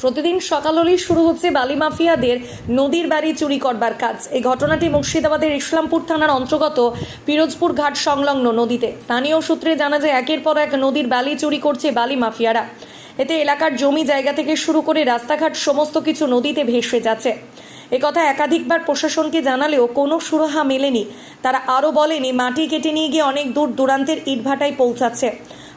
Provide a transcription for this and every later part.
প্রতিদিন সকাল হলেই শুরু হচ্ছে বালি মাফিয়াদের নদীর বাড়ি চুরি করবার কাজ। এই ঘটনাটি মুর্শিদাবাদের ইসলামপুর থানার অন্তর্গত পিরোজপুর ঘাট সংলগ্ন নদীতে। স্থানীয় সূত্রে জানা যায়, একের পর এক নদীর বালি চুরি করছে বালি মাফিয়ারা। এতে এলাকার জমি জায়গা থেকে শুরু করে রাস্তাঘাট সমস্ত কিছু নদীতে ভেসে যাচ্ছে। একথা একাধিকবার প্রশাসনকে জানালেও কোনো সুরাহা মেলেনি। তারা আরও বলেনি, মাটি কেটে নিয়ে গিয়ে অনেক দূর দূরান্তের ইটভাটায় পৌঁছাচ্ছে।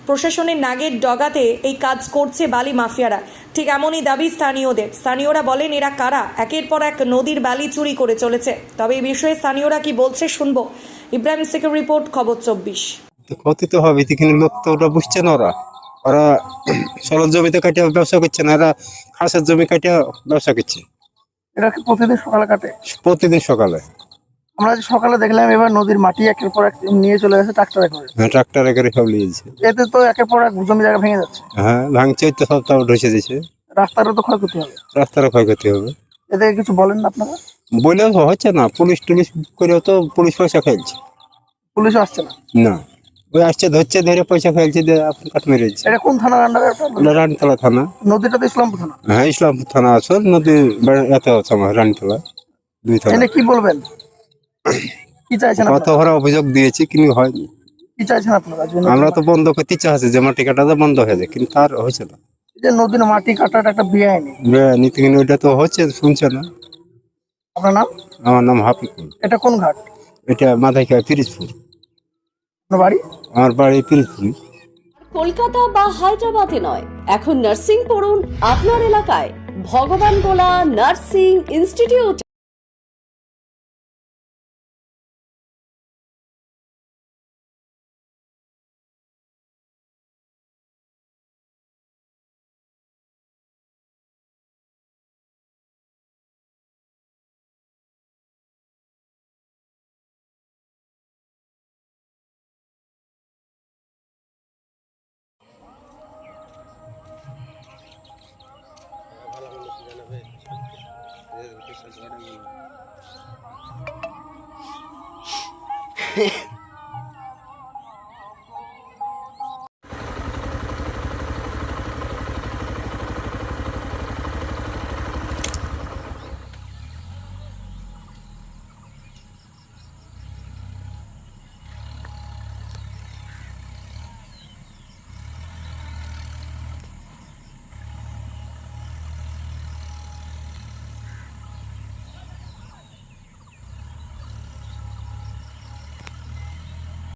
প্রশাসনের নাগের ডগাতে এই কাজ করছে বালি মাফিয়ারা। ঠিক এমনই দাবি স্থানীয়দের। স্থানীয়রা বলেন এরা কারা? একের পর এক নদীর বালি চুরি করে চলেছে। তবে এই বিষয়ে স্থানীয়রা কি বলছে শুনব। ইব্রাহিম শেখের রিপোর্ট খবর চব্বিশ। তো ক্ষতি তো হবে কিন্তু লোক তো ওরা বুঝছে না ওরা। ওরা সরল জমিতে কাটিয়ে ব্যবসা করছে না এরা খাসের জমি কাটিয়ে ব্যবসা করছে। কি প্রতিদিন সকালে কাটে? প্রতিদিন সকালে। আমরা যে সকালে দেখলাম এবার নদীর মাটি একের পর এক নিয়ে চলে গেছে ট্রাক্টরে করে। হ্যাঁ ট্রাক্টরে করে সব নিয়েছে এতে তো একের পর এক জমি জায়গা ভেঙে যাচ্ছে। হ্যাঁ ভাঙছে তো সব তাও ঢসে দিয়েছে। রাস্তারও তো ক্ষয়ক্ষতি হবে। রাস্তারও ক্ষয়ক্ষতি হবে। এতে কিছু বলেন না আপনারা? বলেও হচ্ছে না পুলিশ টুলিশ করেও তো পুলিশ পয়সা খেলছে পুলিশও আসছে না? না ওই আসছে ধরছে ধরে পয়সা খেলছে দিয়ে আপনি কাট মেরে দিচ্ছে। এটা কোন থানার আন্ডারে ওটা রানীতলা থানা। নদীটা তো ইসলামপুর থানা। হ্যাঁ ইসলামপুর থানা আছে নদী এতে আছে আমার রানীতলা। দুই থানা। কি বলবেন? কি চাইছেন? অভিযোগ দিয়েছি কিন্তু হয়নি। কি চাইছেন আপনারা? আমরা তো বন্ধ করতে চাচ্ছি যে মাটি কাটাটা বন্ধ হয়ে যায় কিন্তু তার হয়েছে না। এই যে নদীর মাটি কাটাটা একটা বেআইনি। বে- নীতি কিন্তু ওইটা তো হচ্ছে শুনছে না। আপনার নাম? আমার নাম হাফিকুল এটা কোন ঘাট? এটা পিরিজপুর। আপনার বাড়ি? আমার বাড়ি পিরিজপুর। কলকাতা বা হায়দ্রাবাদে নয় এখন নার্সিং পড়ুন আপনার এলাকায়। ভগবান গোলা নার্সিং ইনস্টিটিউট। Thank you.